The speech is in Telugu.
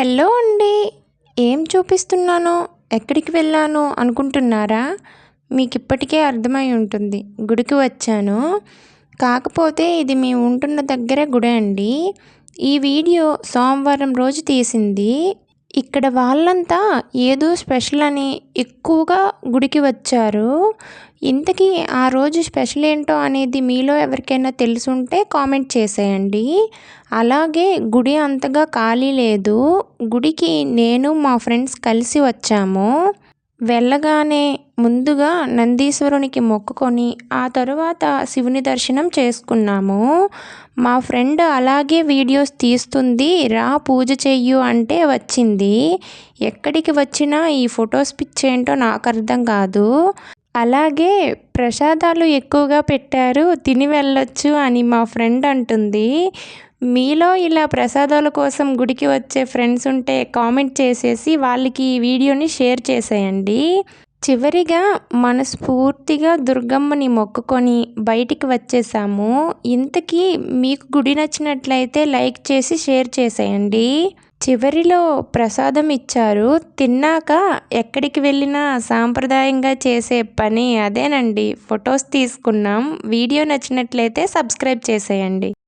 హలో అండి ఏం చూపిస్తున్నానో ఎక్కడికి వెళ్ళాను అనుకుంటున్నారా? మీకు ఇప్పటికే అర్థమై ఉంటుంది గుడికి వచ్చాను. కాకపోతే ఇది మేము ఉంటున్న దగ్గర గుడి అండి. ఈ వీడియో సోమవారం రోజు తీసింది. ఇక్కడ వాళ్ళంతా ఏదో స్పెషల్ అని ఎక్కువగా గుడికి వచ్చారు. ఇంతకీ ఆ రోజు స్పెషల్ ఏంటో అనేది మీలో ఎవరికైనా తెలుసుంటే కామెంట్ చేసేయండి. అలాగే గుడి అంతగా ఖాళీ లేదు. గుడికి నేను మా ఫ్రెండ్స్ కలిసి వచ్చాము. వెళ్ళగానే ముందుగా నందీశ్వరునికి మొక్కుకొని ఆ తరువాత శివుని దర్శనం చేసుకున్నాము. మా ఫ్రెండ్ అలాగే వీడియోస్ తీస్తుంది రా పూజ చెయ్యు అంటే వచ్చింది. ఎక్కడికి వచ్చినా ఈ ఫొటోస్ పిచ్చేంటో నాకు అర్థం కాదు. అలాగే ప్రసాదాలు ఎక్కువగా పెట్టారు తిని వెళ్ళొచ్చు అని మా ఫ్రెండ్ అంటుంది. మీలో ఇలా ప్రసాదాల కోసం గుడికి వచ్చే ఫ్రెండ్స్ ఉంటే కామెంట్ చేసేసి వాళ్ళకి ఈ వీడియోని షేర్ చేసేయండి. చివరిగా మనస్ఫూర్తిగా దుర్గమ్మని మొక్కుకొని బయటికి వచ్చేసాము. ఇంతకీ మీకు గుడి నచ్చినట్లయితే లైక్ చేసి షేర్ చేసేయండి. చివరిలో ప్రసాదం ఇచ్చారు. తిన్నాక ఎక్కడికి వెళ్ళినా సాంప్రదాయంగా చేసే పని అదేనండి. ఫొటోస్ తీసుకున్నాం. వీడియో నచ్చినట్లయితే సబ్స్క్రైబ్ చేసేయండి.